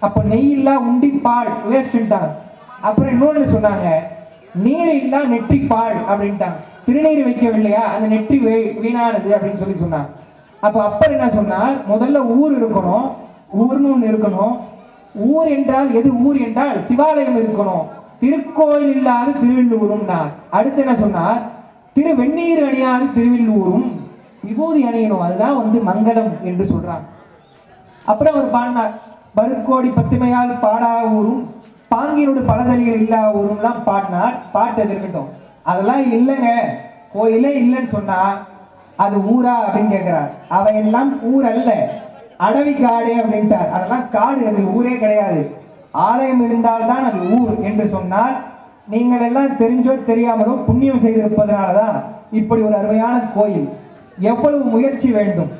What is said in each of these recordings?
அப்ப நெய் இல்லா உண்டி பால் வேஸ்ட்ட்டாங்க அப்புறம் இன்னொன்று சொன்னாங்க நீர் இல்லா நெற்றி பால் அப்படின்ட்டாங்க. திருநீர் வைக்கவில்லையா? அந்த நெற்றி வே- வீணானது அப்படின்னு சொல்லி சொன்னாங்க. அப்போ அப்பர் என்ன சொன்னால் முதல்ல ஊர் இருக்கணும் ஊர்னு ஒன்று இருக்கணும். ஊர் என்றால் எது ஊர் என்றால் சிவாலயம் இருக்கணும். திருக்கோயில் இல்லாத திருவள்ளூரும்னார். அடுத்து என்ன சொன்னார்? திரு வெந்நீர் அணியாத திருவள்ளூரும் விபூதி அணியணும். அதுதான் வந்து மங்களம் என்று சொல்றாங்க. அப்புறம் அவர் பாடினார் பருக்கோடி பத்துமையால் பாடா ஊரும் பாங்கினோடு பலதளிகள் இல்லா ஊரும்லாம் பாடினார் பாட்டு அது இருக்கட்டும். அதெல்லாம் இல்லைங்க. கோயிலே இல்லைன்னு சொன்னா அது ஊரா அப்படின்னு கேட்கிறார் அவையெல்லாம் ஊர் அல்ல. அடவி காடு அப்படின்ட்டார். அதெல்லாம் காடு அது ஊரே கிடையாது. ஆலயம் இருந்தால்தான் அது ஊர் என்று சொன்னால் நீங்கள் எல்லாம் தெரிஞ்சோ தெரியாமலோ புண்ணியம் செய்திருப்பதனால தான் இப்படி ஒரு அருமையான கோயில். எவ்வளவு முயற்சி வேண்டும்.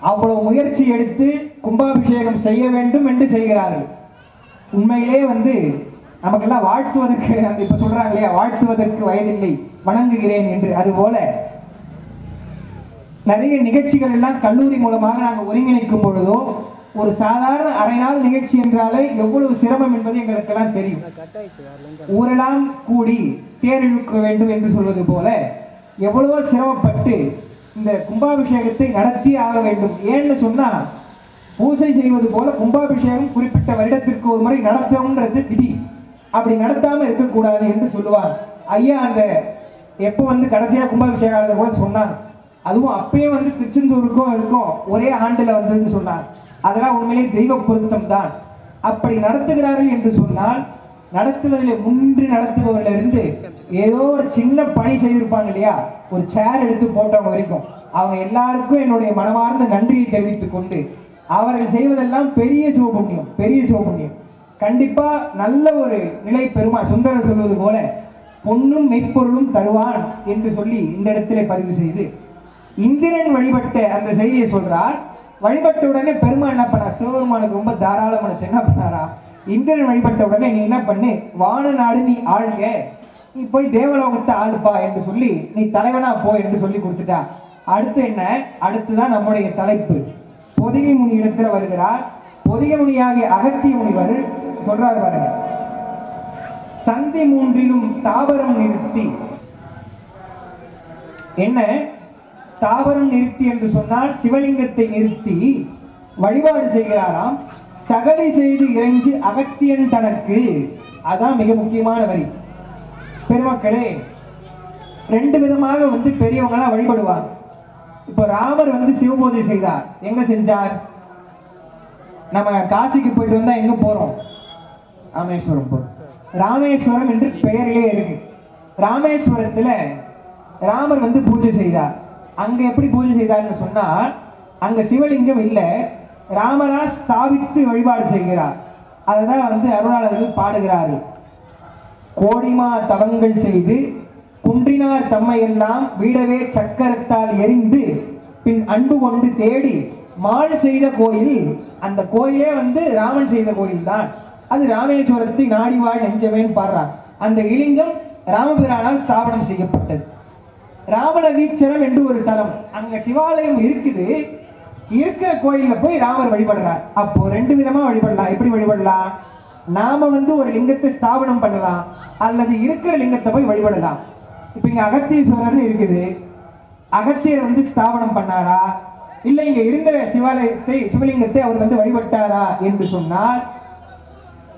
அவ்வளவு முயற்சி எடுத்து கும்பாபிஷேகம் செய்ய வேண்டும் என்று செய்கிறார்கள். உண்மையிலே வந்து நமக்கெல்லாம் வாழ்த்துவதற்கு அந்த இப்ப சொல்றாங்க இல்லையா வாழ்த்துவதற்கு வயதில்லை வணங்குகிறேன் என்று. அதுபோல நிறைய நிகழ்ச்சிகள் எல்லாம் கல்லூரி மூலமாக நாங்கள் ஒருங்கிணைக்கும் பொழுதோ ஒரு சாதாரண அரை நாள் நிகழ்ச்சி என்றாலே எவ்வளவு சிரமம் என்பது எங்களுக்கெல்லாம் தெரியும். ஊரெல்லாம் கூடி தேர் இழுக்க வேண்டும் என்று சொல்வது போல எவ்வளவோ சிரமப்பட்டு இந்த கும்பாபிஷேகத்தை நடத்தி ஆக வேண்டும். ஏன்னு சொன்னா பூசை செய்வது போல கும்பாபிஷேகம் குறிப்பிட்ட வருடத்திற்கு ஒரு முறை நடத்தணுன்றது விதி. அப்படி நடத்தாம இருக்கக்கூடாது என்று சொல்லுவார். ஐயா அந்த எப்போ வந்து கடைசியா கும்பாபிஷேகம் கூட சொன்னார். அதுவும் அப்பயே வந்து திருச்செந்தூருக்கும் இருக்கும். ஒரே ஆண்டுல வந்ததுன்னு சொன்னார். அதெல்லாம் உண்மையிலே தெய்வ பொருத்தம் தான் அப்படி நடத்துகிறார்கள் என்று சொன்னால் நடத்துவதில் முன்று நடத்துபவரிலிருந்து ஏதோ ஒரு சின்ன பணி செய்திருப்பாங்க இல்லையா? ஒரு சேர் எடுத்து போட்டவங்க வரைக்கும். அவங்க எல்லாருக்கும் என்னுடைய மனமார்ந்த நன்றியை தெரிவித்துக் கொண்டு அவர்கள் செய்வதெல்லாம் பெரிய சிவபுண்ணியம் பெரிய சிவபுண்ணியம். கண்டிப்பா நல்ல ஒரு நிலை பெருமா சுந்தரர் சொல்வது போல பொன்னும் மெய்ப்பொருளும் தருவான் என்று சொல்லி இந்த இடத்திலே பதிவு செய்து இந்திரன் வழிபட்ட அந்த செய்தியை சொல்றார். வழிபட்ட உடனே பெருமாள் என்ன பண்ணா சிவபெருமானுக்கு ரொம்ப தாராள மனசு என்ன பண்ணாரா? இந்திரன் வழிபட்ட உடனே நீ என்ன பண்ணு? வான நாடு நீ ஆளுக நீ போய் தேவலோகத்தை ஆளுப்பா என்று சொல்லி நீ தலைவனா போ என்று சொல்லி கொடுத்துட்டா. அடுத்து என்ன? அடுத்துதான் நம்முடைய தலைப்பு. பொதிகை முனி இடத்துல வருகிறார். பொதிகை முனியாகிய அகத்திய முனிவர் சொல்றார் பாருங்க. சந்தி மூன்றிலும் தாவரம் நிறுத்தி. என்ன? தாவரம் நிறுத்தி என்று சொன்னால் சிவலிங்கத்தை நிறுத்தி வழிபாடு செய்கிறாராம். சகலை செய்து இறைஞ்சு அகத்தியன் தனக்கு. அதான் மிக முக்கியமான வரி. பெருமக்களே ரெண்டு விதமாக வந்து பெரியவங்களாம் வழிபடுவாங்க. இப்போ ராமர் வந்து சிவபூஜை செய்தார். எங்க செஞ்சார்? நம்ம காசிக்கு போயிட்டு வந்தா எங்க போறோம்? ராமேஸ்வரம் போறோம். ராமேஸ்வரம் என்று பெயரிலே இருக்கு. ராமேஸ்வரத்துல ராமர் வந்து பூஜை செய்தார். அங்க எப்படி பூஜை செய்தார்னு சொன்னால் அங்க சிவலிங்கம் இல்லை ராமரா ஸ்தாபித்து வழிபாடு செய்கிறார். அதுதான் வந்து அருணாளர்கள் பாடுகிறார்கள். கோடிமா தவங்கள் செய்து குன்றினார் தம்மையெல்லாம் வீடவே சக்கரத்தால் எரிந்து பின் அன்பு கொண்டு தேடி மாடு செய்த கோயில் அந்த கோயிலே வந்து ராமன் செய்த கோயில் தான் அது ராமேஸ்வரத்தை நாடிவாழ் நெஞ்சமேன்னு பாடுறான் அந்த இலிங்கம் ராமபிரானால் ஸ்தாபனம் செய்யப்பட்டது. ராமநதீச்சரம் என்று ஒரு தலம். அங்க சிவாலயம் இருக்குது. இருக்கிற கோயில்ல போய் ராமர் வழிபடுறார். அப்போ ரெண்டு விதமா வழிபடலாம். எப்படி வழிபடலாம்? நாம வந்து ஒரு லிங்கத்தை ஸ்தாபனம் பண்ணலாம். அல்லது இருக்கிற லிங்கத்தை போய் வழிபடலாம். இப்போ இங்கே அகத்தீஸ்வரர் இருக்குது. அகத்தியர் வந்து ஸ்தாபனம் பண்ணாரா? இல்லை இங்கே இருந்த சிவாலயத்தை சிவலிங்கத்தை அவர் வந்து வழிபட்டாரா என்று சொன்னால்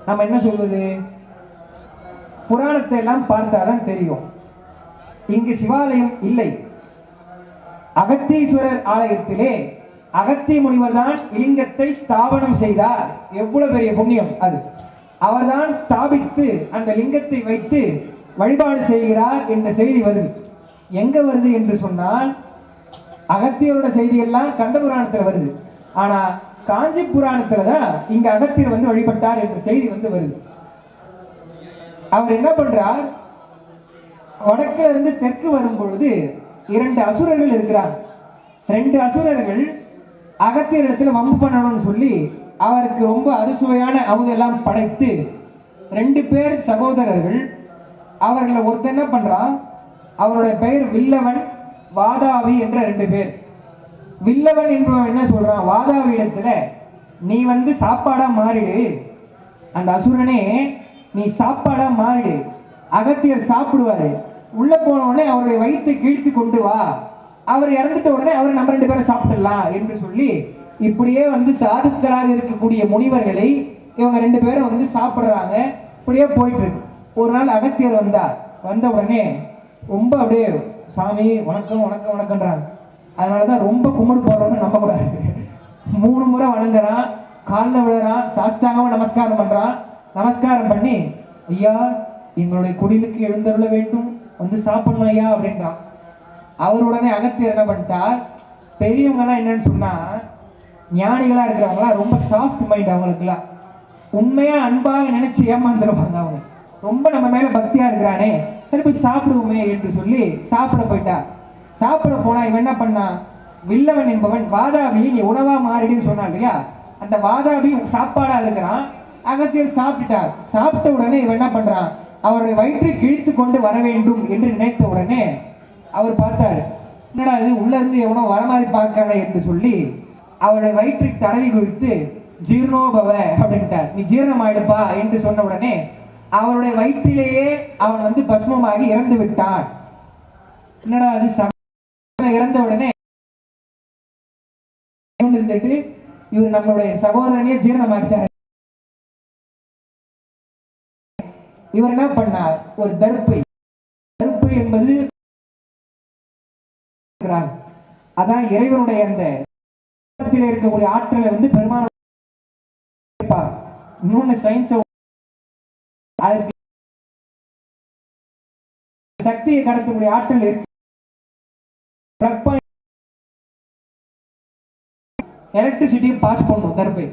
நம்ம என்ன சொல்வது? புராணத்தை எல்லாம் பார்த்தாதான் தெரியும். இங்கு சிவாலயம் இல்லை. அகத்தீஸ்வரர் ஆலயத்திலே அகத்தி முனிவர் தான் இலிங்கத்தை ஸ்தாபனம் செய்தார். எவ்வளவு பெரிய புண்ணியம் அது. அவர்தான் ஸ்தாபித்து அந்த லிங்கத்தை வைத்து வழிபாடு செய்கிறார் என்ற செய்தி வருது. எங்க வருது என்று சொன்னால் அகத்தியரோட செய்தி எல்லாம் கண்ட புராணத்துல வருது. ஆனா காஞ்சி புராணத்துல தான் இங்க அகத்தியர் வந்து வழிபட்டார் என்ற செய்தி வந்து வருது. அவர் என்ன பண்றார்? வடக்குல இருந்து தெற்கு வரும் பொழுது இரண்டு அசுரர்கள் இருக்கிறார் ரெண்டு அசுரர்கள் அகத்தியர் இடத்துல வம்பு பண்ணணும்னு சொல்லி அவருக்கு ரொம்ப அறுசுவையான அமுதெல்லாம் படைத்து ரெண்டு பேர் சகோதரர்கள் அவர்களை ஒருத்தன் என்ன பண்றான்? அவருடைய பெயர் வில்லவன் வாதாவி என்ற ரெண்டு பேர். வில்லவன் என்பவன் என்ன சொல்றான்? வாதாவி இடத்துல நீ வந்து சாப்பாடா மாறிடு. அந்த அசுரனே நீ சாப்பாடா மாறிடு. அகத்தியர் சாப்பிடுவாரு. உள்ள போன உடனே அவருடைய வயிற்றை கீழ்த்து கொண்டு வா. அவர் இறந்துட்ட உடனே அவர் நம்ம ரெண்டு பேரும் சாப்பிடலாம் என்று சொல்லி இப்படியே வந்து சாதுக்களாக இருக்கக்கூடிய முனிவர்களை இவங்க ரெண்டு பேரும் வந்து சாப்பிடுறாங்க. இப்படியே போயிட்டு இருக்கு. ஒரு நாள் அகத்தியர் வந்தார் வந்த உடனே ரொம்ப அப்படியே சாமி வணக்கம் வணக்கம் வணக்கம்ன்றாங்க. அதனாலதான் ரொம்ப கும்பிடு போடுறோம்னு நம்பக்கூடாது. மூணு முறை வணங்குறான் காலில் விழுறான் சாஸ்தாங்கமாக நமஸ்காரம் பண்ணுறான் நமஸ்காரம் பண்ணி ஐயா எங்களுடைய குடிலுக்கு எழுந்தருள வேண்டும் வந்து சாப்பிடணும் ஐயா அப்படின்றான். அவர் உடனே அகத்தியர் என்ன பண்ணிட்டார் பெரியவங்கலாம் என்னன்னு சொன்னால் ஞானிகளாக இருக்கிறவங்களாம் ரொம்ப சாஃப்ட் மைண்ட் அவங்களுக்குலாம் உண்மையாக அன்பாக நினச்சி ஏமாந்துருவாங்க அவங்க. ரொம்ப நம்ம மேல பக்தியா இருக்கிறானே சரி போய் சாப்பிடுவோமே என்று சொல்லி சாப்பிட போயிட்டா. சாப்பிட போனா இவன் என்ன பண்ணான் வில்லவன் என்பவன் வாதாபி நீ உணவா மாறிடுன்னு சொன்னான் இல்லையா? அந்த வாதாபி சாப்பாடா இருக்கிறான் அகத்தியர் சாப்பிட்டுட்டார். சாப்பிட்ட உடனே இவன் என்ன பண்றான்? அவருடைய வயிற்றை கிழித்து கொண்டு வர வேண்டும் என்று நினைத்த உடனே அவர் பார்த்தாரு என்னடா இது? உள்ள இருந்து எவனோ வர மாதிரி பார்க்கற என்று சொல்லி அவருடைய வயிற்றை தடவி குவித்து ஜீர்ணோபவ அப்படின்ட்டார். நீ ஜீரணம் ஆயிடுப்பா என்று சொன்ன உடனே அவருடைய வயிற்றிலேயே அவன் வந்து பஸ்மமாகி இறந்து விட்டான் என்னடா அது இறந்த உடனே இருந்துட்டு இவர் நம்மளுடைய சகோதரனையே ஜீரணமாக்கிட்டார் இவர் என்ன பண்ணார்? ஒரு தர்ப்பை. தர்ப்பை என்பது அதான் இறைவனுடைய அந்த இருக்கக்கூடிய ஆற்றலை வந்து பெருமான இன்னொன்னு சயின்ஸ் அதற்கு சக்தியை கடத்தக்கூடிய ஆற்றல் இருக்கு. எலக்ட்ரிசிட்டியை பாஸ் பண்ணும் தர்பை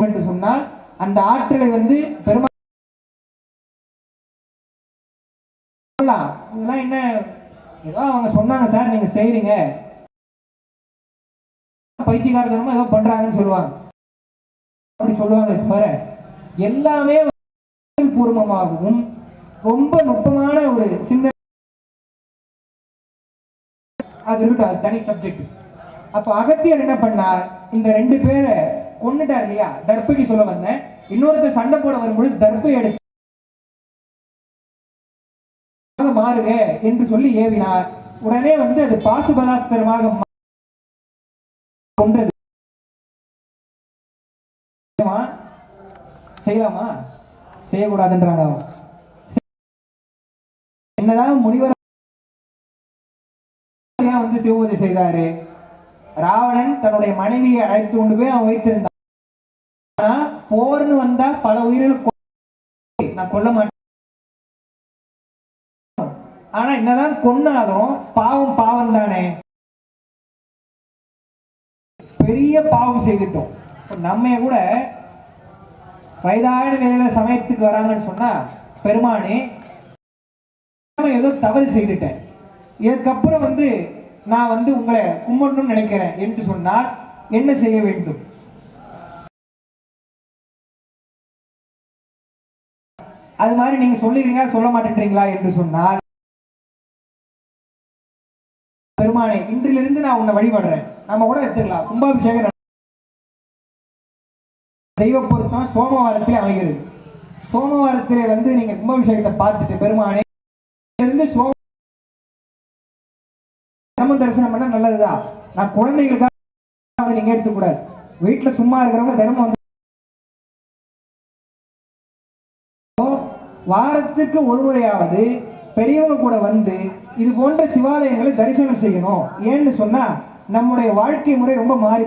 என்று சொன்னால் அந்த ஆற்றலை வந்து பெருமா சொல்லலாம். இதெல்லாம் என்ன? ஏதோ அவங்க சொன்னாங்க சார் நீங்க செய்யறீங்க பைத்தியகாரத்தனமா ஏதோ பண்றாங்கன்னு சொல்லுவாங்க. அப்படி சொல்லுவாங்க தவிர எல்லாமே பூர்வமாகவும் ரொம்ப நுட்பமான ஒரு சின்ன அது இருக்கட்டும் அது தனி சப்ஜெக்ட் அப்ப அகத்தியர் என்ன பண்ணார்? இந்த ரெண்டு பேரை கொண்டுட்டார் இல்லையா? தர்பைக்கு சொல்ல வந்தேன். இன்னொருத்தர் சண்டை போட வரும்பொழுது தர்பை எடுத்து மாறுக என்று சொல்லி ஏவினார். உடனே வந்து அது பாசுபதாஸ்திரமாக கொன்றது. செய்யலாமா? செய்யலாமா? செய்யக்கூடாதுன்றாங்க என்னதான் முனிவர் வந்து சிவபூஜை செய்தாரு? ராவணன் தன்னுடைய மனைவியை அழைத்து கொண்டு போய் அவன் வைத்திருந்தான். ஆனா போர்னு வந்தா பல உயிர்கள் நான் கொல்ல மாட்டேன். ஆனா என்னதான் கொன்னாலும் பாவம் பாவம் தானே பெரிய பாவம் செய்துட்டோம். நம்ம கூட வயதான நிலையில சமயத்துக்கு வராங்கன்னு சொன்னா பெருமானே ஏதோ தவறு செய்துட்டேன். இதுக்கப்புறம் வந்து நான் வந்து உங்களை கும்பிடணும்னு நினைக்கிறேன் என்று சொன்னால் என்ன செய்ய வேண்டும்? அது மாதிரி நீங்க சொல்லிருங்க சொல்ல மாட்டேன்றீங்களா என்று சொன்னால் பெருமானே இன்றிலிருந்து நான் உன்னை வழிபடுறேன். நம்ம கூட எடுத்துக்கலாம். கும்பாபிஷேகம் தெய்வ பொருத்தம் சோமவாரத்தில் அமைகிறது. சோமவாரத்திலே வந்து நீங்க கும்பாபிஷேகத்தை பார்த்துட்டு பெருமானே இருந்து சோம தினமும் தரிசனம் பண்ணா நல்லதுதான் நான் குழந்தைகளுக்காக நீங்க எடுத்துக்கூடாது வீட்டுல சும்மா இருக்கிறவங்க தினமும் வந்து வாரத்துக்கு ஒரு முறையாவது பெரியவங்க கூட வந்து இது போன்ற சிவாலயங்களை தரிசனம் செய்யணும். ஏன்னு சொன்னா நம்முடைய வாழ்க்கை முறை ரொம்ப மாறி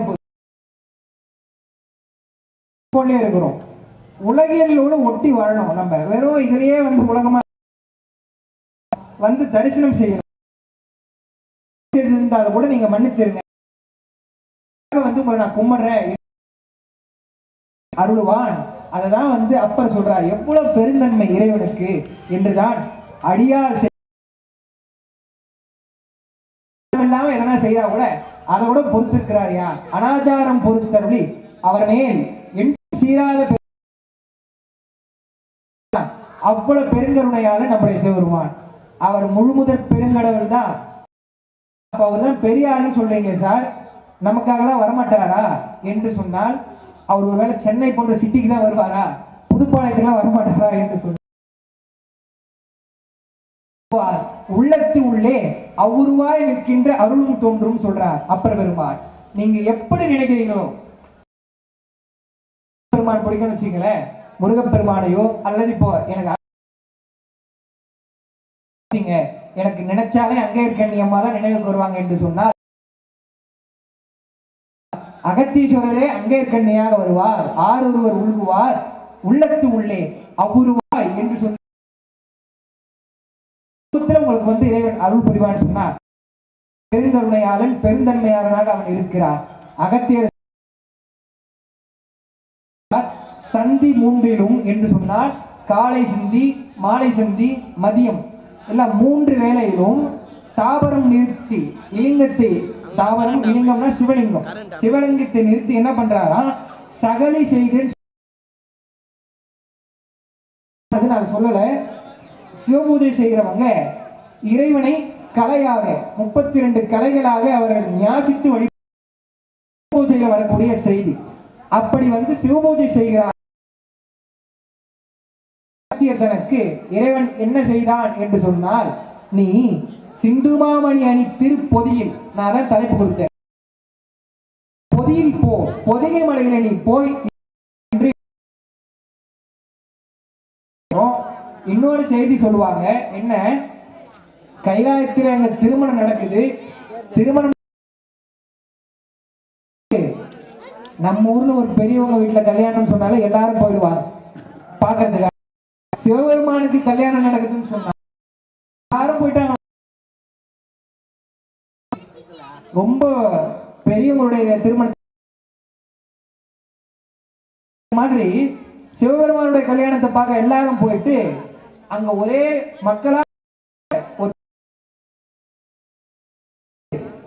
கொண்டே இருக்கிறோம். உலகியலோடு ஒட்டி வாழணும் நம்ம. வெறும் இதுலயே வந்து உலகமா வந்து தரிசனம் செய்யணும். இருந்தாலும் கூட நீங்க மன்னித்திருங்க. வந்து நான் கும்பிடுறேன். அருளுவான். அததான் வந்து அப்பர் சொல்றார். எவ்வளவு பெருந்தன்மை இறைவனுக்கு என்றுதான் அடியார் இல்லாம எதனா செய்தா கூட அதை கூட பொறுத்திருக்கிறாரியா அனாச்சாரம் பொறுத்தருளி அவர் மேல் சீராத பெரு- அவ்வளவு பெருங்கருணையால நம்முடைய சிவருமான் அவர் முழுமுதற் பெருங்கடவுள் தான் அப்ப அவர் தான் பெரிய ஆளுன்னு சொல்றீங்க சார். நமக்காகலாம் வரமாட்டாரா என்று சொன்னால் அவர் ஒருவேளை சென்னை போன்ற சிட்டிக்கு தான் வருவாரா? புதுப்பாளையத்துக்குலாம் வரமாட்டாரா என்று சொன்னார் உள்ளத்து உள்ளே அவ்வுருவாய் நிற்கின்ற அருளும் தோன்றும் சொல்றார் அப்பர் பெருமாள் நீங்க எப்படி நினைக்கிறீங்களோ பெருமான் பிடிக்கும்னு வச்சுங்களேன் முருகப்பெருமானையோ அல்லது இப்போ எனக்கு எனக்கு நினைச்சாலே அங்கே இருக்க நீ அம்மா தான் நினைவுக்கு வருவாங்க என்று சொன்னால் அகத்தீஸ்வரரே அங்கே கண்ணியாக வருவார். ஆறு ஒருவர் உள்குவார் உள்ளத்து உள்ளே அபூர்வாய் என்று சொன்ன உங்களுக்கு வந்து இறைவன் அருள் புரிவான்னு சொன்னார் பெருங்கருணையாளன் பெருந்தன்மையாளனாக அவன் இருக்கிறான். அகத்தியர் சந்தி மூன்றிலும் என்று சொன்னால் காலை சந்தி மாலை சந்தி மதியம். எல்லாம் மூன்று வேளையிலும் தாவரம் நிறுத்தி இலிங்கத்தை தாவரம் இலிங்கம்னா சிவலிங்கம். சிவலிங்கத்தை நிறுத்தி என்ன பண்றாரா? சகலை செய்து நான் சொல்லல. சிவபூஜை செய்கிறவங்க இறைவனை கலையாக முப்பத்தி ரெண்டு கலைகளாக அவர்கள் ஞாசித்து வழி பூஜையில் வரக்கூடிய செய்தி. அப்படி வந்து சிவபூஜை செய்கிறார். தனக்கு இறைவன் என்ன செய்தான் என்று சொன்னால் நீ சிந்துமாமணி அணி திருப்பொதியில் நான் தான் தலைப்பு கொடுத்தேன். பொதியில் போ பொதிகை மலையில நீ போய் என்று இன்னொரு செய்தி சொல்லுவாங்க. என்ன? கைலாயத்தில் அங்க திருமணம் நடக்குது. திருமணம் நம்ம ஊர்ல ஒரு பெரியவங்க வீட்டுல கல்யாணம் சொன்னாலே எல்லாரும் போயிடுவாங்க. பாக்குறதுக்காக சிவபெருமானுக்கு கல்யாணம் நடக்குதுன்னு சொன்னாங்க யாரும் போயிட்டாங்க. ரொம்ப பெரியவங்களுடைய திருமணம் மாதிரி சிவபெருமானுடைய கல்யாணத்தை பார்க்க எல்லாரும் போயிட்டு அங்க ஒரே மக்களா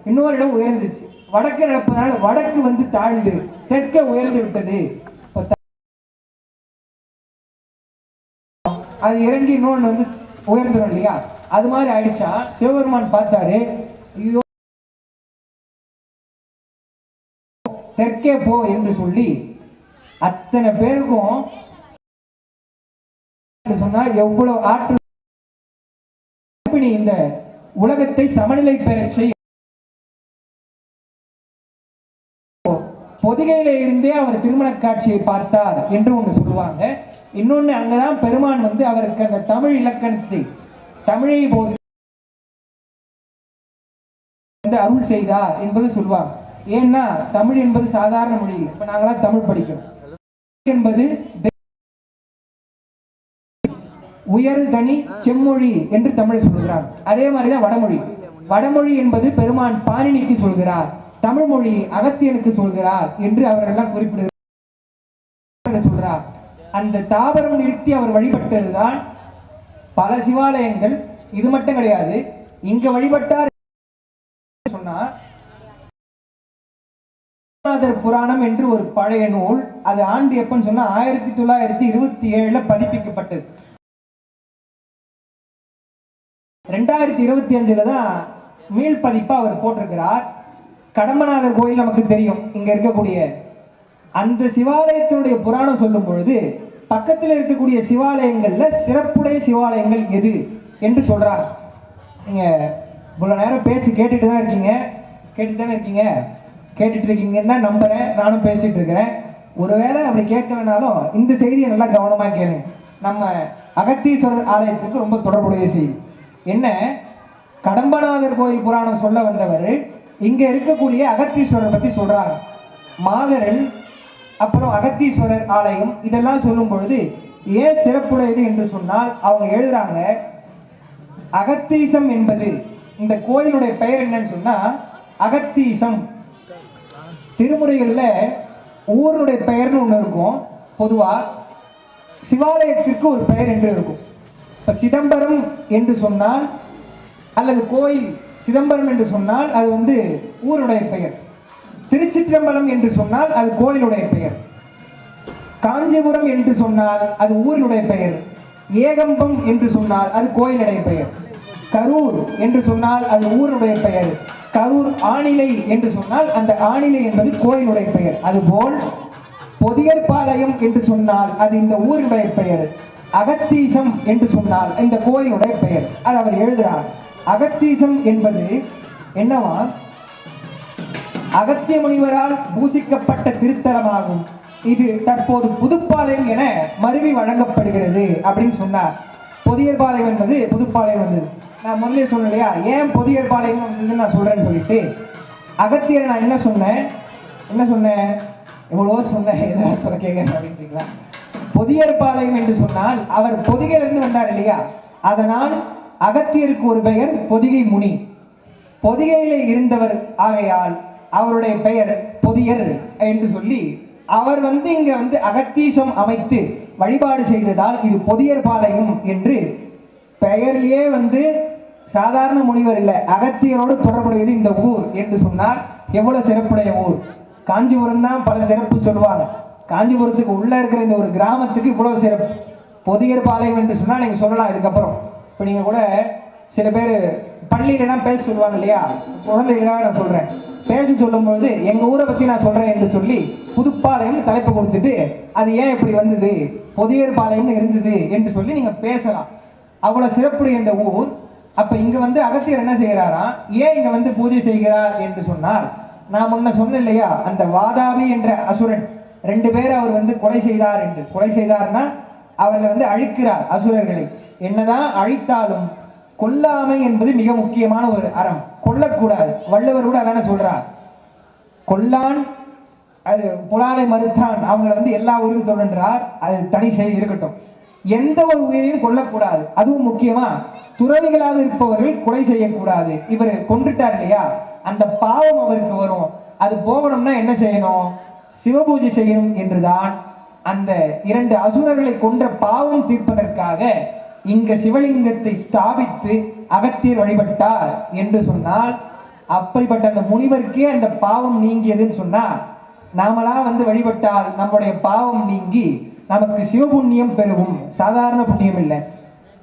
இன்னொரு இடம் உயர்ந்துச்சு. வடக்கு நடப்பதனால வடக்கு வந்து தாழ்ந்து தெற்க உயர்ந்து விட்டது. அது இறங்கி இன்னொன்று வந்து உயர்ந்துடும் இல்லையா? அது மாதிரி ஆயிடுச்சா? சிவபெருமான் பார்த்தாரு. ஐயோ. தெற்கே போ என்று சொல்லி அத்தனை பேருக்கும் என்று சொன்னால் எவ்வளவு ஆற்றல். இந்த உலகத்தை சமநிலை பெற செய்ய பொதிகையில இருந்தே அவர் திருமண காட்சியை பார்த்தார் என்று ஒன்று சொல்லுவாங்க. இன்னொன்னு அங்கதான் பெருமான் வந்து அவருக்கு அந்த தமிழ் இலக்கணத்தை தமிழை போது வந்து அருள் செய்தார் என்பது சொல்லுவாங்க. ஏன்னா தமிழ் என்பது சாதாரண மொழி. இப்ப நாங்களாம் தமிழ் படிக்கிறோம். என்பது உயர் தனி செம்மொழி என்று தமிழ் சொல்கிறார் அதே மாதிரிதான் வடமொழி. வடமொழி என்பது பெருமான் பாணினிக்கு சொல்கிறார். தமிழ் மொழி அகத்தியனுக்கு சொல்கிறார் என்று அவரெல்லாம் குறிப்பிடுகிறார். சொல்றார். அந்த தாபரம் நிறுத்தி அவர் வழிபட்டதுதான் பல சிவாலயங்கள். இது மட்டும் கிடையாது. இங்க வழிபட்டார் சொன்னார். புராணம் என்று ஒரு பழைய நூல். அது ஆண்டு எப்பன்னு சொன்னா ஆயிரத்தி தொள்ளாயிரத்தி இருபத்தி ஏழுல பதிப்பிக்கப்பட்டது. ரெண்டாயிரத்தி இருபத்தி அஞ்சுல தான் மீள் பதிப்பா அவர் போட்டிருக்கிறார். கடம்பநாதர் கோயில் நமக்கு தெரியும். இங்க இருக்கக்கூடிய அந்த சிவாலயத்தினுடைய புராணம் சொல்லும் பொழுது பக்கத்தில் இருக்கக்கூடிய சிவாலயங்கள்ல சிறப்புடைய சிவாலயங்கள் எது என்று சொல்றார். நீங்க இவ்வளவு நேரம் பேச்சு கேட்டுட்டு தான் இருக்கீங்க. கேட்டுட்டு தானே இருக்கீங்க? கேட்டுட்டு இருக்கீங்கன்னு தான் நம்புறேன். நானும் பேசிட்டு இருக்கிறேன். ஒருவேளை அப்படி கேட்கலனாலும் இந்த செய்தியை நல்லா கவனமா கேளுங்க. நம்ம அகத்தீஸ்வரர் ஆலயத்துக்கு ரொம்ப தொடர்புடைய செய்தி. என்ன? கடம்பநாதர் கோயில் புராணம் சொல்ல வந்தவர் இங்க இருக்கக்கூடிய அகத்தீஸ்வரர் பத்தி சொல்றாங்க. மாதரன் அப்புறம் அகத்தீஸ்வரர் ஆலயம் இதெல்லாம் சொல்லும் பொழுது ஏன் சிறப்புடையது என்று சொன்னால் அவங்க எழுதுறாங்க அகத்தீசம் என்பது இந்த கோயிலுடைய பெயர் என்னன்னு சொன்னா அகத்தீசம். திருமுறைகள்ல ஊருடைய பெயர்னு ஒண்ணு இருக்கும் பொதுவா சிவாலயத்திற்கு ஒரு பெயர் என்று இருக்கும். இப்ப சிதம்பரம் என்று சொன்னால் அல்லது கோயில் சிதம்பரம் என்று சொன்னால் அது வந்து ஊருடைய பெயர். திருச்சிற்றம்பலம் என்று சொன்னால் அது கோயிலுடைய பெயர். காஞ்சிபுரம் என்று சொன்னால் அது ஊரினுடைய பெயர். ஏகம்பம் என்று சொன்னால் அது கோயிலுடைய பெயர். கரூர் என்று சொன்னால் அது ஊருடைய பெயர். கரூர் ஆணிலை என்று சொன்னால் அந்த ஆணிலை என்பது கோயிலுடைய பெயர். அதுபோல் பொதியற்பாளையம் என்று சொன்னால் அது இந்த ஊருடைய பெயர். அகத்தீசம் என்று சொன்னால் இந்த கோயிலுடைய பெயர். அது அவர் எழுதுகிறார். அகத்தீசம் என்பது என்னவா? அகத்திய முனிவரால் பூசிக்கப்பட்ட திருத்தலமாகும். இது தற்போது புதுப்பாளையம் என மருவி வழங்கப்படுகிறது அப்படின்னு சொன்னார். பொதியற்பாளையம் என்பது புதுப்பாளையம் வந்தது. நான் முதலே சொன்னேன் இல்லையா ஏன் பொதியற்பாளையம் வந்ததுன்னு நான் சொல்றேன்னு சொல்லிட்டு அகத்தியரை நான் என்ன சொன்னேன்? என்ன சொன்னேன்? எவ்வளவோ சொன்னேன். எதனால் சொல்ல கேட்க அப்படின்றீங்களா? பொதியற்பாளையம் என்று சொன்னால் அவர் பொதிகையிலிருந்து வந்தார் இல்லையா? அதனால் அகத்தியருக்கு ஒரு பெயர் பொதிகை முனி. பொதிகையிலே இருந்தவர் ஆகையால் அவருடைய பெயர் பொதியர் என்று சொல்லி அவர் வந்து இங்க வந்து அகத்தீசம் அமைத்து வழிபாடு செய்ததால் இது பொதியர் பாளையம் என்று பெயரிலேயே வந்து சாதாரண முனிவர் இல்லை அகத்தியரோடு தொடர்புடையது இந்த ஊர் என்று சொன்னார் எவ்வளவு சிறப்புடைய ஊர். காஞ்சிபுரம் தான் பல சிறப்பு சொல்லுவாங்க காஞ்சிபுரத்துக்கு உள்ள இருக்கிற இந்த ஒரு கிராமத்துக்கு இவ்வளவு சிறப்பு. பொதியர் பாளையம் என்று சொன்னால் நீங்க சொல்லலாம் இதுக்கப்புறம். இப்போ நீங்கள் கூட சில பேர் பள்ளியிலலாம் பேச சொல்லுவாங்க இல்லையா? குழந்தைகளுக்காக நான் சொல்கிறேன் பேசி சொல்லும்போது எங்கள் ஊரை பற்றி நான் சொல்கிறேன் என்று சொல்லி புதுப்பாளையம் தலைப்பு கொடுத்துட்டு அது ஏன் இப்படி வந்தது? பொதியர் பாளையம்னு இருந்தது என்று சொல்லி நீங்கள் பேசலாம். அவ்வளோ சிறப்புடைய இந்த ஊர். அப்போ இங்கே வந்து அகத்தியர் என்ன செய்கிறாரா? ஏன் இங்கே வந்து பூஜை செய்கிறார் என்று சொன்னால் நான் முன்ன சொன்னேன் இல்லையா? அந்த வாதாபி என்ற அசுரன். ரெண்டு பேர் அவர் வந்து கொலை செய்தார் என்று. கொலை செய்தார்னா அவர்களை வந்து அழிக்கிறார் அசுரர்களை. என்னதான் அழித்தாலும் கொல்லாமை என்பது மிக முக்கியமான ஒரு அறம். கொல்லக்கூடாது. வள்ளுவர் கூட அதானே சொல்றார். கொல்லான் அது புலாலை மறுத்தான். அவங்கள வந்து எல்லா உயிரும் தொடர்ன்றார் அது தனி செய்தி இருக்கட்டும். எந்த ஒரு உயிரையும் கொல்லக்கூடாது. அதுவும் முக்கியமா துறவிகளாக இருப்பவர்கள் கொலை செய்யக்கூடாது. இவர் கொன்றுட்டார் இல்லையா? அந்த பாவம் அவருக்கு வரும். அது போகணும்னா என்ன செய்யணும்? சிவபூஜை செய்யணும் என்றுதான் அந்த இரண்டு அசுரர்களை கொன்ற பாவம் தீர்ப்பதற்காக இங்க சிவலிங்கத்தை ஸ்தாபித்து அகத்தியர் வழிபட்டார் என்று சொன்னால் அப்படிப்பட்ட அந்த முனிவருக்கே அந்த பாவம் நீங்கியதுன்னு சொன்னா நாமளா வந்து வழிபட்டால் நம்முடைய பாவம் நீங்கி நமக்கு சிவபுண்ணியம் பெருகும். சாதாரண புண்ணியம் இல்லை.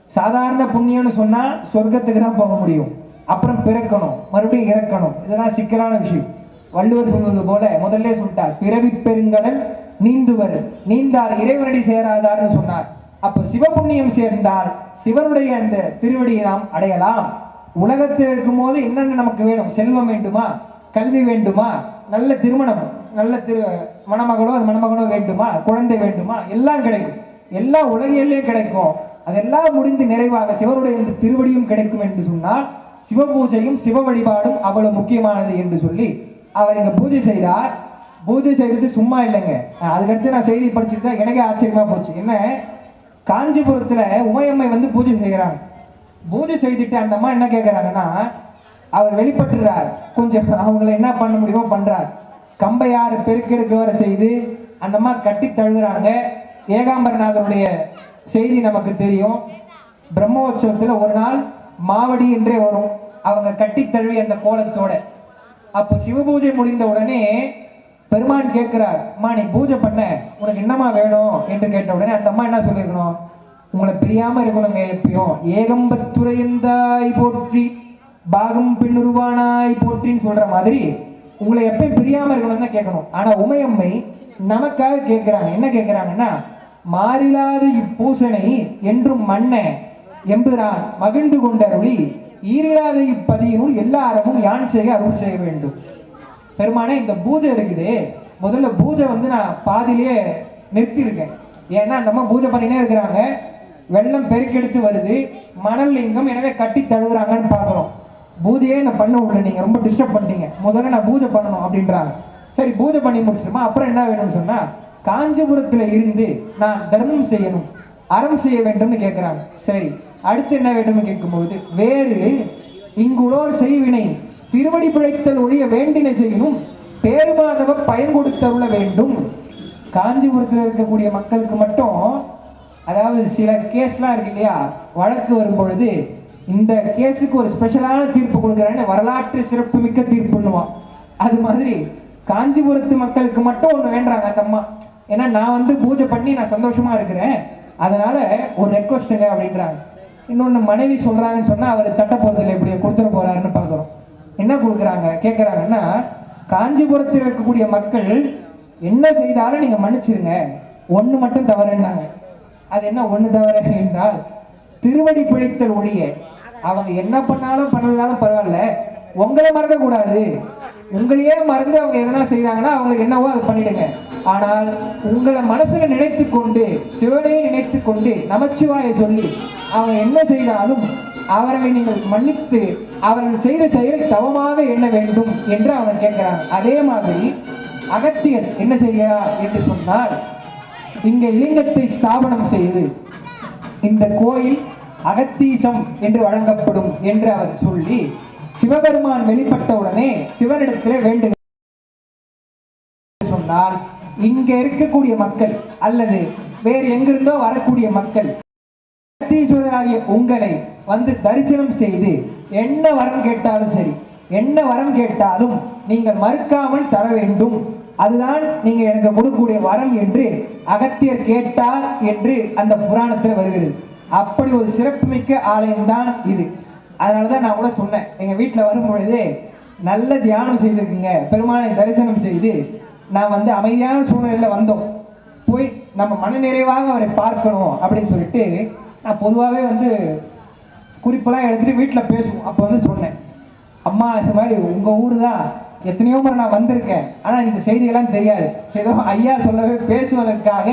சாதாரண புண்ணியம்னு சொன்னா சொர்க்கத்துக்கு தான் போக முடியும். அப்புறம் பிறக்கணும். மறுபடியும் இறக்கணும். இதெல்லாம் சிக்கலான விஷயம். வள்ளுவர் சொல்வது போல முதல்ல சொல்லிட்டார் பிறவி பெருங்கடல் நீந்துவர். நீந்தார் இறைவனடி சேராதார்னு சொன்னார். அப்போ சிவபுண்ணியம் சேர்ந்தால் சிவனுடைய அந்த திருவடியை நாம் அடையலாம். உலகத்தில் இருக்கும்போது என்னென்ன நமக்கு வேணும்? செல்வம் வேண்டுமா? கல்வி வேண்டுமா? நல்ல திருமணம் நல்ல திரு மணமகளோ அது மணமகனோ வேண்டுமா? குழந்தை வேண்டுமா? எல்லாம் கிடைக்கும். எல்லாம் உலகிலே கிடைக்கும். அதெல்லாம் முடிந்து நிறைவாக சிவருடைய இந்த திருவடியும் கிடைக்கும் என்று சொன்னால் சிவ பூஜையும் சிவ வழிபாடும் அவ்வளவு முக்கியமானது என்று சொல்லி அவர் இங்க பூஜை செய்தார். பூஜை செய்தது சும்மா இல்லைங்க. அதுக்கடுத்து நான் செய்தி படிச்சுட்டு தான் எனக்கே ஆச்சரியமா போச்சு. என்ன? காஞ்சிபுரத்துல உமையம்மை வந்து பூஜை செய்கிறாங்க பூஜை செய்துட்டு அந்த அம்மா என்ன கேட்குறாங்கன்னா அவர் வெளிப்பட்டுறார். கொஞ்சம் அவங்கள என்ன பண்ண முடியுமோ பண்றார். கம்பையாறு பெருக்கெடுக்க வர செய்து அந்த அம்மா கட்டி தழுவுறாங்க. ஏகாம்பரநாதனுடைய செய்தி நமக்கு தெரியும். பிரம்மோற்சவத்துல ஒரு நாள் மாவடி என்றே வரும். அவங்க கட்டி தழுவி அந்த கோலத்தோட. அப்போ சிவபூஜை முடிந்த உடனே பெருமான் கேட்கிறார் அம்மா நீ பூஜை பண்ண. உனக்கு என்னம்மா வேணும்? என்று கேட்ட உடனே அந்த அம்மா என்ன சொல்லியிருக்கணும்? உங்களை பிரியாம இருக்கணுங்க எப்பயும். ஏகம்பத்துறையந்தாய் போற்றி பாகம் பின்னுருவானாய் போற்றின்னு சொல்ற மாதிரி உங்களை எப்பயும் பிரியாம இருக்கணும் தான் கேட்கணும். ஆனா உமையம்மை நமக்காக கேட்கிறாங்க. என்ன கேட்கிறாங்கன்னா மாறிலாத இப்பூசனை என்றும் மன்ன எம்பிரான் மகிழ்ந்து கொண்டருளி ஈரிலாத இப்பதியினுள் எல்லா அறமும் யான் செய்ய அருள் செய்ய வேண்டும். பெருமானே இந்த பூஜை இருக்குது. முதல்ல பூஜை வந்து நான் பாதியிலேயே நிறுத்தியிருக்கேன் ஏன்னா அந்த அம்மா பூஜை பண்ணினே இருக்கிறாங்க. வெள்ளம் பெருக்கெடுத்து வருது. மணல் லிங்கம் எனவே கட்டி தழுவுறாங்கன்னு பார்க்குறோம். பூஜையே நான் பண்ண விடல. நீங்க ரொம்ப டிஸ்டர்ப் பண்ணிட்டீங்க. முதல்ல நான் பூஜை பண்ணணும் அப்படின்றாங்க. சரி பூஜை பண்ணி முடிச்சிருமா? அப்புறம் என்ன வேணும்னு சொன்னா காஞ்சிபுரத்துல இருந்து நான் தர்மம் செய்யணும். அறம் செய்ய வேண்டும்னு கேட்குறாங்க சரி அடுத்து என்ன வேண்டும்னு கேட்கும்போது வேறு இங்குள்ளோர் செய்வினை திருவடி பிழைத்தல் ஒழிய வேண்டினை செய்யணும் பேருமானவ பயன் கொடுத்தருள வேண்டும். காஞ்சிபுரத்தில் இருக்கக்கூடிய மக்களுக்கு மட்டும் அதாவது சில கேஸ்லாம் இருக்கு இல்லையா வழக்கு வரும் பொழுது இந்த கேஸுக்கு ஒரு ஸ்பெஷலான தீர்ப்பு கொடுக்குறேன்னு வரலாற்று சிறப்பு மிக்க தீர்ப்புன்னுவான் அது மாதிரி காஞ்சிபுரத்து மக்களுக்கு மட்டும் ஒன்று வேண்டுறாங்க அந்த அம்மா. ஏன்னா நான் வந்து பூஜை பண்ணி நான் சந்தோஷமா இருக்கிறேன். அதனால ஒரு ரெக்வஸ்ட்டுங்க அப்படின்றாங்க. இன்னொன்று மனைவி சொல்றாங்கன்னு சொன்னா அவர் தட்ட போறதில்லை இப்படி கொடுத்துட போறாருன்னு பார்க்குறோம். என்ன கொடுக்குறாங்க? கேட்குறாங்கன்னா காஞ்சிபுரத்தில் இருக்கக்கூடிய மக்கள் என்ன செய்தாலும் நீங்கள் மன்னிச்சிருங்க. ஒன்று மட்டும் தவறுனாங்க அது என்ன ஒன்று தவறு என்றால் திருவடி பிழைத்தல் ஒழிய. அவங்க என்ன பண்ணாலும் பண்ணலனாலும் பரவாயில்ல. உங்களை மறக்கக்கூடாது. உங்களையே மறந்து அவங்க எதனா செய்கிறாங்கன்னா அவங்களுக்கு என்னவோ அதை பண்ணிடுங்க. ஆனால் உங்களை மனசுல நினைத்து கொண்டு சிவனையை நினைத்து கொண்டு நமச்சிவாயை சொல்லி அவங்க என்ன செய்தாலும் அவர்களை நீங்கள் மன்னித்து அவர்கள் செய்த செயலை தவமாக எண்ண வேண்டும் என்று அவன் கேட்கிறார். அதே மாதிரி அகத்தியர் என்ன செய்கிறார் என்று சொன்னால் இங்க லிங்கத்தை ஸ்தாபனம் செய்து இந்த கோயில் அகத்தீசம் என்று வழங்கப்படும் என்று அவர் சொல்லி சிவபெருமான் வெளிப்பட்ட உடனே சிவனிடத்திலே வேண்டுகிறார் சொன்னால் இங்க இருக்கக்கூடிய மக்கள் அல்லது வேறு எங்கிருந்தோ வரக்கூடிய மக்கள் சத்தீஸ்வரராகிய உங்களை வந்து தரிசனம் செய்து என்ன வரம் கேட்டாலும் சரி என்ன வரம் கேட்டாலும் நீங்கள் மறுக்காமல் தர வேண்டும். அதுதான் நீங்கள் எனக்கு கொடுக்கக்கூடிய வரம் என்று அகத்தியர் கேட்டார் என்று அந்த புராணத்தில் வருகிறது. அப்படி ஒரு சிறப்புமிக்க ஆலயம்தான் இது. அதனாலதான் நான் கூட சொன்னேன் எங்கள் வீட்டில் வரும் பொழுது நல்ல தியானம் செய்திருக்குங்க பெருமானை தரிசனம் செய்து நான் வந்து அமைதியான சூழ்நிலையில் வந்தோம். போய் நம்ம மன நிறைவாக அவரை பார்க்கணும் அப்படின்னு சொல்லிட்டு நான் பொதுவாகவே வந்து குறிப்பெல்லாம் எடுத்துட்டு வீட்டில் பேசுவோம். அப்போ வந்து சொன்னேன். அம்மா இந்த மாதிரி உங்கள் ஊர் தான் எத்தனையோ முறை நான் வந்திருக்கேன். ஆனால் இந்த செய்திகள்லாம் தெரியாது. ஏதோ ஐயா சொல்லவே பேசுவதற்காக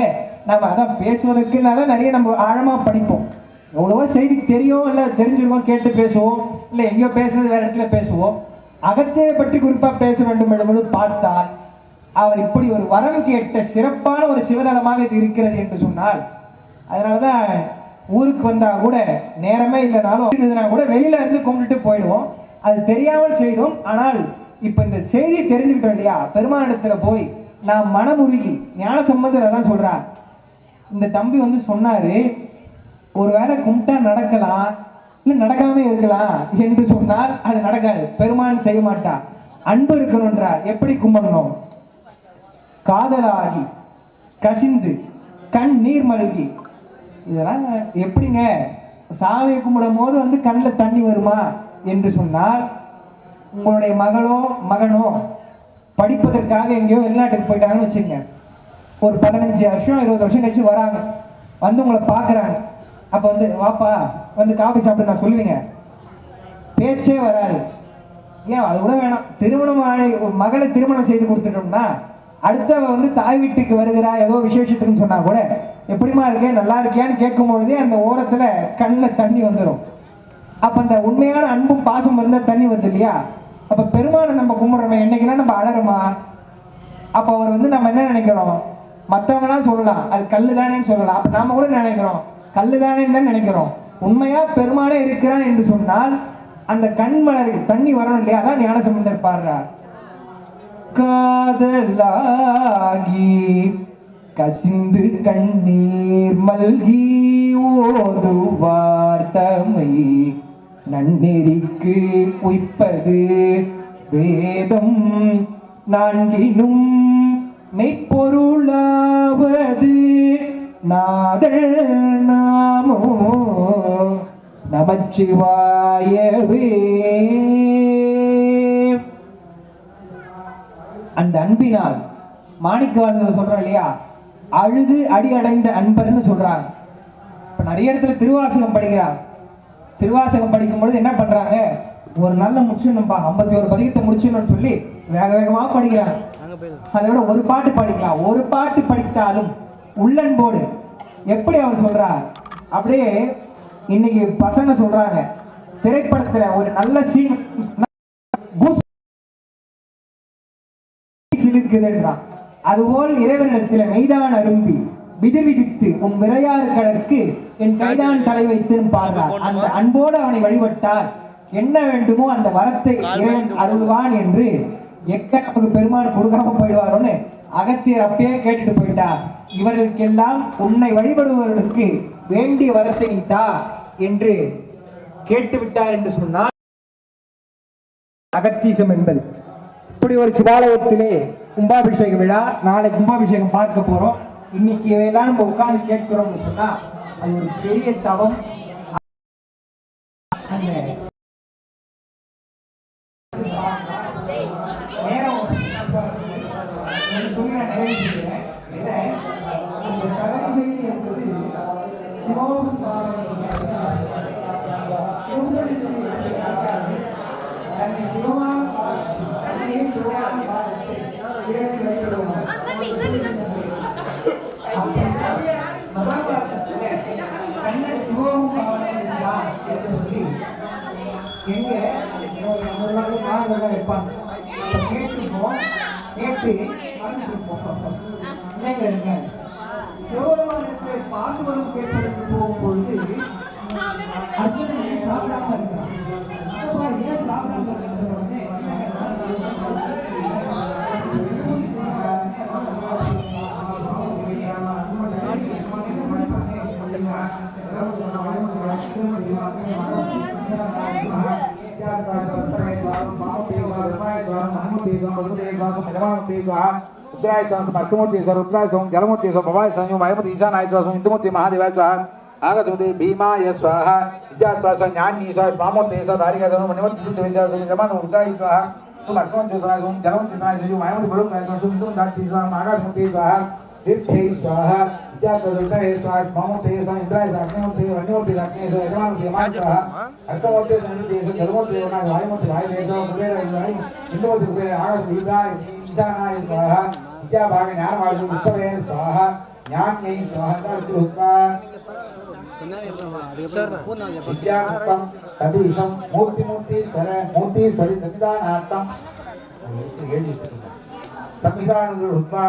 நம்ம அதான் பேசுவதற்குன்னா தான் நிறைய நம்ம ஆழமாக படிப்போம். எவ்வளவோ செய்தி தெரியும் இல்லை தெரிஞ்சிருக்கோம் கேட்டு பேசுவோம். இல்லை எங்கேயோ பேசுறது வேறு இடத்துல பேசுவோம். அகத்தியை பற்றி குறிப்பாக பேச வேண்டும் என்று பார்த்தால் அவர் இப்படி ஒரு வரம் கேட்ட சிறப்பான ஒரு சிவதலமாக இது இருக்கிறது என்று சொன்னால் அதனாலதான் ஊருக்கு வந்தா கூட நேரமே இல்லைனாலும் இருந்ததுனா கூட வெளியில இருந்து கும்பிட்டுட்டு போயிடுவோம். அது தெரியாமல் செய்தோம். ஆனால் இப்ப இந்த செய்தி தெரிஞ்சுக்கிட்டோம் இல்லையா? பெருமானிடத்துல போய் நான் மனமுருகி ஞான சம்பந்தர் அதான் சொல்றார். இந்த தம்பி வந்து சொன்னாரு ஒருவேளை கும்பிட்டா நடக்கலாம் இல்ல நடக்காம இருக்கலாம் என்று சொன்னால் அது நடக்காது. பெருமான் செய்ய மாட்டா. அன்பு இருக்கணும்ன்றா எப்படி கும்பிடணும்? காதலாகி கசிந்து கண் நீர் மழுகி இதெல்லாம் எப்படிங்க? சாமி கும்பிடும் போது வந்து கண்ணில் தண்ணி வருமா என்று சொன்னால் உங்களுடைய மகளோ மகனோ படிப்பதற்காக எங்கேயோ வெளிநாட்டுக்கு போயிட்டாங்கன்னு வச்சுங்க ஒரு பதினஞ்சு வருஷம் இருபது வருஷம் கழிச்சு வராங்க. வந்து உங்களை பார்க்குறாங்க. அப்போ வந்து வாப்பா வந்து காபி சாப்பிட்டு நான் சொல்லுவீங்க. பேச்சே வராது. ஏன் அது கூட வேணாம். திருமணம் ஆகி மகளை திருமணம் செய்து கொடுத்துட்டோம்னா அடுத்தவன் வந்து தாய் வீட்டுக்கு வருகிறா ஏதோ விசேஷத்துக்குன்னு சொன்னா கூட எப்படிமா இருக்கேன் நல்லா இருக்கியான்னு கேட்கும் பொழுதே அந்த ஓரத்துல கண்ணில் தண்ணி வந்துடும் அப்ப அந்த உண்மையான அன்பும் பாசம் இருந்தா தண்ணி வருது இல்லையா? அப்ப பெருமானை நம்ம கும்பிடுறோமே என்னைக்குன்னா நம்ம அழறோமா? அப்ப அவர் வந்து நம்ம என்ன நினைக்கிறோம்? மற்றவங்களாம் சொல்லலாம் அது கல்லு தானேன்னு சொல்லலாம். அப்ப நாம கூட நினைக்கிறோம் கல்லு தானேன்னு தான் நினைக்கிறோம். உண்மையா பெருமானே இருக்கிறான் என்று சொன்னால் அந்த கண் மலர் தண்ணி வரணும் இல்லையா? அதான் ஞானசம்பந்தர் பாடுறார். காதலாகி கசிந்து கண்ணீர் மல்கி ஓதுவார் தமை நன்னெறிக்கு உய்ப்பது வேதம் நான்கினும் மெய்ப்பொருளாவது நாதல் நாமோ நமச்சிவாயவே. அந்த அன்பினால் மாணிக்கவாசகர் சொல்றோம் இல்லையா? அழுது அடி அடைந்த அன்பர்னு சொல்றாங்க இப்ப நிறைய இடத்துல திருவாசகம் படிக்கிறாங்க திருவாசகம் படிக்கும் பொழுது என்ன பண்றாங்க? ஒரு நல்ல முடிச்சிடணும்பா ஐம்பத்தி ஒரு பதிகத்தை முடிச்சிடணும்னு சொல்லி வேக வேகமா படிக்கிறாங்க. அதை விட ஒரு பாட்டு படிக்கலாம். ஒரு பாட்டு படித்தாலும் உள்ளன்போடு. எப்படி அவர் சொல்றார்? அப்படியே இன்னைக்கு பசங்க சொல்றாங்க. திரைப்படத்துல ஒரு நல்ல சீன் சிலிர்க்குதுன்றான் அதுபோல் இறைவனிடத்தில் மெய்தான் அரும்பி விதி விதித்து உன் விரையாறு கடற்கு என் கைதான் தலை வைத்து பாடுறார் அந்த அன்போடு அவனை வழிபட்டார் என்ன வேண்டுமோ அந்த வரத்தை இறைவன் அருள்வான் என்று எக்க நமக்கு பெருமான் கொடுக்காம போயிடுவாரோன்னு அகத்தியர் அப்பயே கேட்டுட்டு போயிட்டார். இவர்களுக்கெல்லாம் உன்னை வழிபடுபவர்களுக்கு வேண்டிய வரத்தை நீ தா என்று கேட்டு விட்டார் என்று சொன்னால் அகத்தீசம் என்பது. இப்படி ஒரு சிவாலயத்திலே கும்பாபிஷேக விழா. நாளை கும்பாபிஷேகம் பார்க்க போகிறோம் இன்னைக்கு எல்லாம் நம்ம உட்காந்து கேட்கிறோம்னு சொன்னால் அது ஒரு பெரிய தவம். நேரம் நாள் மாதம் வைப்பாங்க அப்ப கேட்டுப்போம் கேட்டு மறந்துருப்போம் இருங்க சிவபெருமானுக்கு பாசுபலம் கேட்பதற்கு போகும்பொழுது அர்ஜுனன் சாப்பிடாம இருக்கான் ஏன் சாப்பிடாம இருக்கிற உடனே उद्याय स्वाम भक्तमूर्ति स्वर उत्तराय स्वाम जलमूर्ति स्व भवाय संयु वायुमति ईशानाय स्वाम हिंदुमूर्ति महादेवाय स्वाहा आगस्मते भीमाय स्वाहा विद्यात्वा स ज्ञानी स्वाहा स्वामूर्ति स धारिका स्वाम मणिमति विद्या स्वाम जमान उर्गाय स्वाहा सुभक्तमूर्ति स्वाहा स्वाम जलमूर्ति स्वाहा संयु वायुमति बलुकाय स्वाम हिंदुमूर्ति स्वाहा आगस्मते स्वाहा दिप्थे स्वाहा विद्याप्रदुते स्वाहा ममोते स्वाहा इंद्राय साग्नेमोते अन्योते साग्नेश यजमानोते मान स्वाहा अर्थमोते सनिदेश धर्मोते वना वायुमोते वायुदेश कुबेर इंद्राय इंद्रोते कुबेर आकाश विद्याय ईशानाय स्वाहा विद्याभाग ज्ञानवाजु उत्तरे स्वाहा ज्ञान्यै स्वाहा कर्तुका विद्यापम तदीशम मूर्तिमूर्ति स्वर मूर्ति स्वरि समिदानार्थम संविधान हुत्वा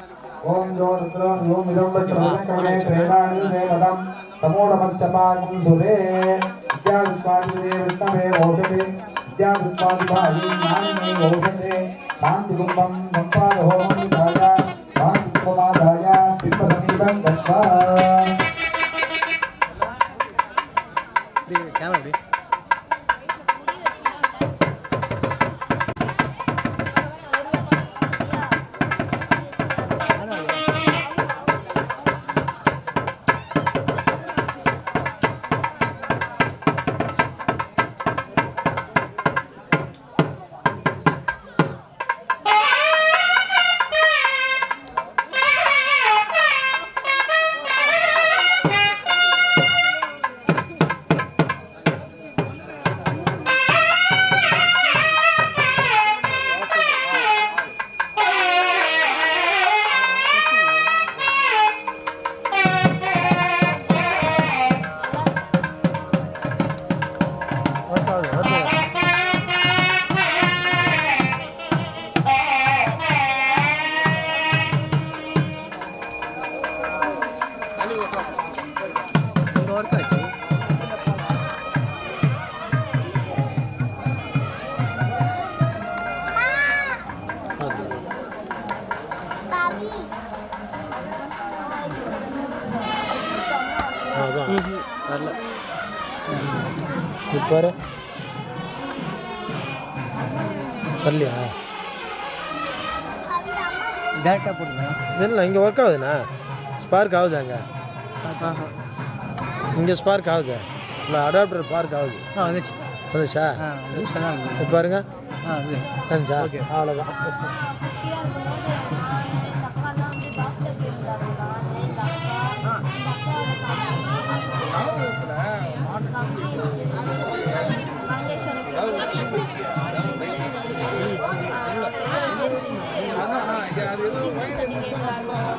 ओम ज्योतिरं यूँ हाँ, विलम्बचरणकमे हाँ, हाँ। प्रेमानुदेवदं तमोढपञ्चपाकं सुरे विद्याविस्वादिदे विष्णवे ओषधे। विद्याविस्वादिभागे ज्ञानमे ओषधे। शान्तिकुम्भं सम्पादहोमं धाय शान्तिकुमाधाय बिम्बसमीपं गच्छ வர வரலையா? டேரெக்டாக போட்டுக்கணும் இல்லை இங்கே ஒர்க் ஆகுதுண்ணா? ஸ்பார்க் ஆகுது அங்கே? இங்கே ஸ்பார்க் ஆகுது? இல்லை அடாப்டர் ஸ்பார்க் ஆகுது. வந்துச்சா. பாருங்க. அவ்வளோதான் 好的好的